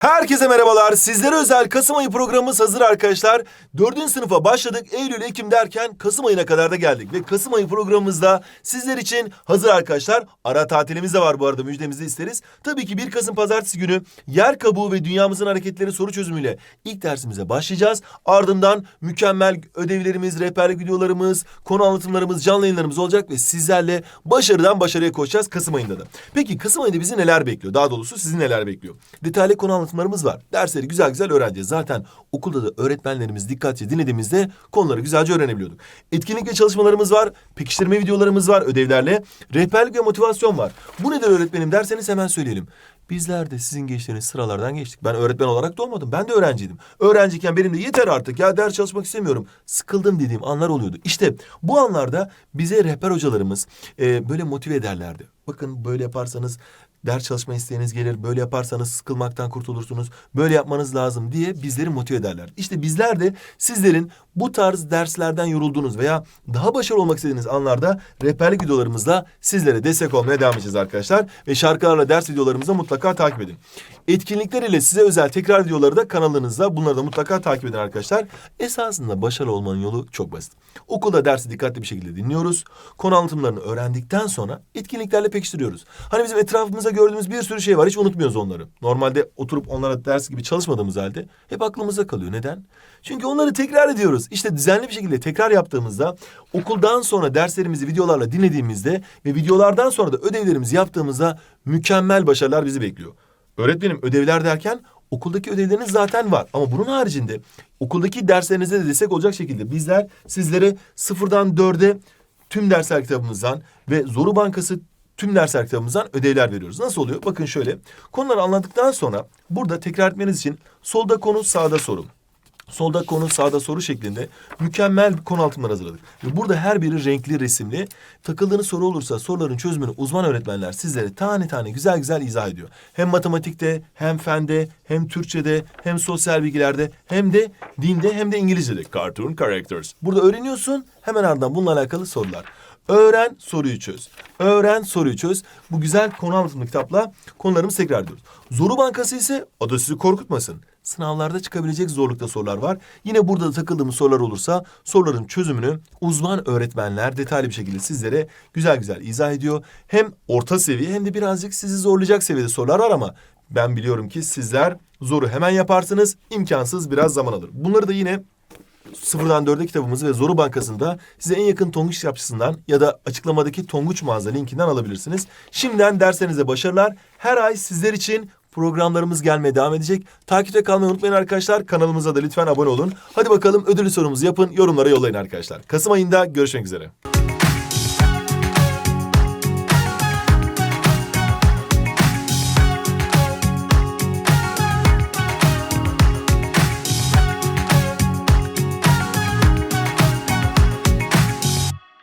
Herkese merhabalar. Sizlere özel Kasım ayı programımız hazır arkadaşlar. Dördüncü sınıfa başladık. Eylül, Ekim derken Kasım ayına kadar da geldik. Ve Kasım ayı programımızda sizler için hazır arkadaşlar. Ara tatilimiz de var bu arada müjdemizi isteriz. Tabii ki 1 Kasım pazartesi günü yer kabuğu ve dünyamızın hareketleri soru çözümüyle ilk dersimize başlayacağız. Ardından mükemmel ödevlerimiz, rehberlik videolarımız, konu anlatımlarımız, canlı yayınlarımız olacak ve sizlerle başarıdan başarıya koşacağız Kasım ayında da. Peki Kasım ayında bizi neler bekliyor? Daha doğrusu sizi neler bekliyor? Detaylı konu anlatımlarımız var. Dersleri güzel güzel öğreneceğiz. Zaten okulda da öğretmenlerimiz dikkatli dinlediğimizde konuları güzelce öğrenebiliyorduk. Etkinlik ve çalışmalarımız var. Pekiştirme videolarımız var ödevlerle. Rehberlik ve motivasyon var. Bu nedir öğretmenim derseniz hemen söyleyelim. Bizler de sizin geçtiğiniz sıralardan geçtik. Ben öğretmen olarak da olmadım. Ben de öğrenciydim. Öğrenciyken benim de yeter artık ya ders çalışmak istemiyorum. Sıkıldım dediğim anlar oluyordu. İşte bu anlarda bize rehber hocalarımız e, böyle motive ederlerdi. Bakın böyle yaparsanız ders çalışma isteğiniz gelir. Böyle yaparsanız sıkılmaktan kurtulursunuz. Böyle yapmanız lazım diye bizleri motive ederler. İşte bizler de sizlerin bu tarz derslerden yorulduğunuz veya daha başarılı olmak istediğiniz anlarda rehberlik videolarımızla sizlere destek olmaya devam edeceğiz arkadaşlar. Ve şarkılarla ders videolarımızı mutlaka takip edin. Etkinlikler ile size özel tekrar videoları da kanalınızda bunları da mutlaka takip edin arkadaşlar. Esasında başarılı olmanın yolu çok basit. Okulda dersi dikkatli bir şekilde dinliyoruz. Konu anlatımlarını öğrendikten sonra etkinliklerle pekiştiriyoruz. Hani bizim etrafımızda gördüğümüz bir sürü şey var. Hiç unutmuyoruz onları. Normalde oturup onlara ders gibi çalışmadığımız halde hep aklımızda kalıyor. Neden? Çünkü onları tekrar ediyoruz. İşte düzenli bir şekilde tekrar yaptığımızda okuldan sonra derslerimizi videolarla dinlediğimizde ve videolardan sonra da ödevlerimizi yaptığımızda mükemmel başarılar bizi bekliyor. Öğretmenim ödevler derken okuldaki ödevleriniz zaten var. Ama bunun haricinde okuldaki derslerinize de destek olacak şekilde bizler sizlere sıfırdan dörde tüm dersler kitabımızdan ve Zoru Bankası tüm dersler kitabımızdan ödevler veriyoruz. Nasıl oluyor? Bakın şöyle. Konuları anlattıktan sonra burada tekrar etmeniz için solda konu sağda soru. Solda konu sağda soru şeklinde mükemmel konu altımlar hazırladık. Ve burada her biri renkli resimli. Takıldığınız soru olursa soruların çözümünü uzman öğretmenler sizlere tane tane güzel güzel izah ediyor. Hem matematikte hem fende hem Türkçe'de hem sosyal bilgilerde hem de dinde hem de İngilizce'de. Cartoon characters. Burada öğreniyorsun hemen ardından bununla alakalı sorular. Öğren soruyu çöz. Öğren soruyu çöz. Bu güzel konu anlatımlı kitapla konularımızı tekrar ediyoruz. Zoru Bankası ise o da sizi korkutmasın. Sınavlarda çıkabilecek zorlukta sorular var. Yine burada da takıldığımız sorular olursa soruların çözümünü uzman öğretmenler detaylı bir şekilde sizlere güzel güzel izah ediyor. Hem orta seviye hem de birazcık sizi zorlayacak seviyede sorular var ama ben biliyorum ki sizler zoru hemen yaparsınız. İmkansız biraz zaman alır. Bunları da yine Sıfırdan dörde kitabımızı ve Zoru Bankası'nda size en yakın Tonguç kitapçısından ya da açıklamadaki Tonguç mağaza linkinden alabilirsiniz. Şimdiden derslerinize başarılar. Her ay sizler için programlarımız gelmeye devam edecek. Takipte kalmayı unutmayın arkadaşlar. Kanalımıza da lütfen abone olun. Hadi bakalım ödüllü sorumuzu yapın. Yorumlara yollayın arkadaşlar. Kasım ayında görüşmek üzere.